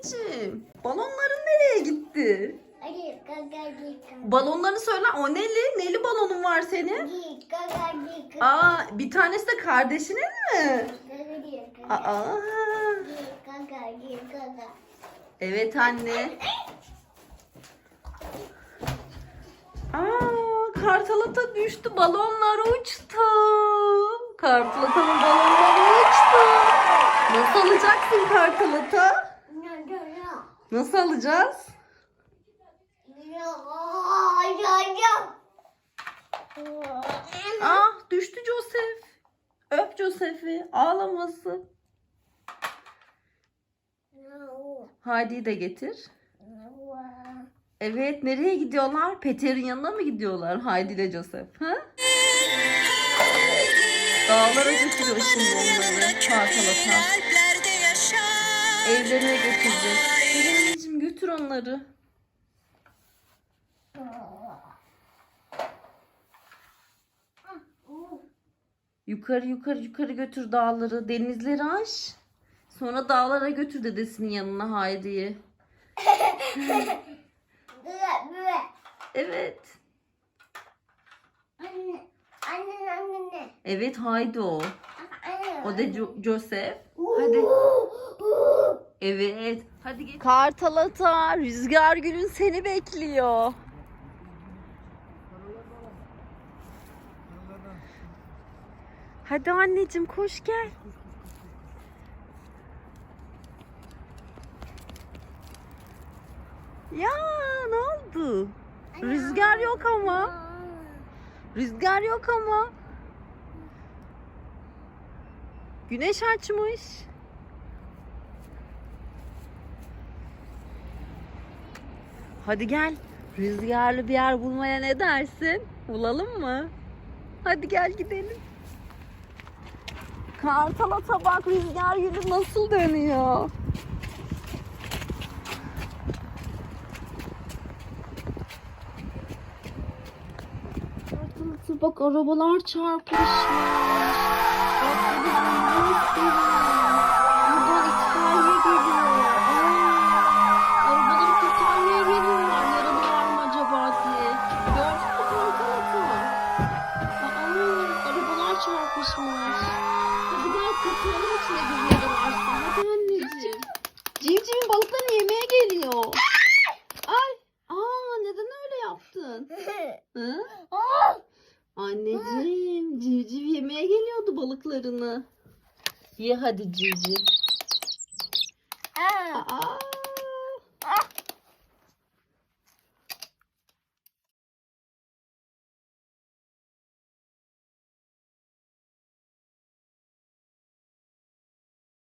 anneciğim. Balonların nereye gitti? Balonlarını söyle. O neli? Neli balonun var senin? Aa bir tanesi de kardeşinin mi? Aa. Evet anne. Aa, kartalata düştü. Balonlar uçtu. Kartalatanın balonları uçtu. Nasıl alacaksın kartalata? Nasıl alacağız? Ah düştü Joseph. Öp Joseph'i. Ağlaması. Hadi de getir. Evet nereye gidiyorlar? Peter'in yanına mı gidiyorlar? Haydi ile Joseph. Ha? Dağlara götürüyor şimdi onları. Kartalata. Evlerine götürecek. Hadi anneciğim götür onları. Yukarı yukarı yukarı götür dağları. Denizleri aş. Sonra dağlara götür dedesinin yanına Haydi'yi. Evet. Anne. Anne anne. Evet Haydi o. O da Jo- Joseph. Hadi. Evet. Hadi gel. Kartalata, Rüzgar Gül'ün seni bekliyor. Hadi anneciğim koş gel. Ya ne oldu? Rüzgar yok ama. Rüzgar yok ama. Güneş açmış. Hadi gel. Rüzgarlı bir yer bulmaya ne dersin? Bulalım mı? Hadi gel gidelim. Kartala tabak rüzgar gülü nasıl dönüyor? Kartala tabak arabalar çarpışmış. Yaptın? Hı? Anneciğim civciv yemeye geliyordu balıklarını. Ye hadi civciv. Aa. Aa,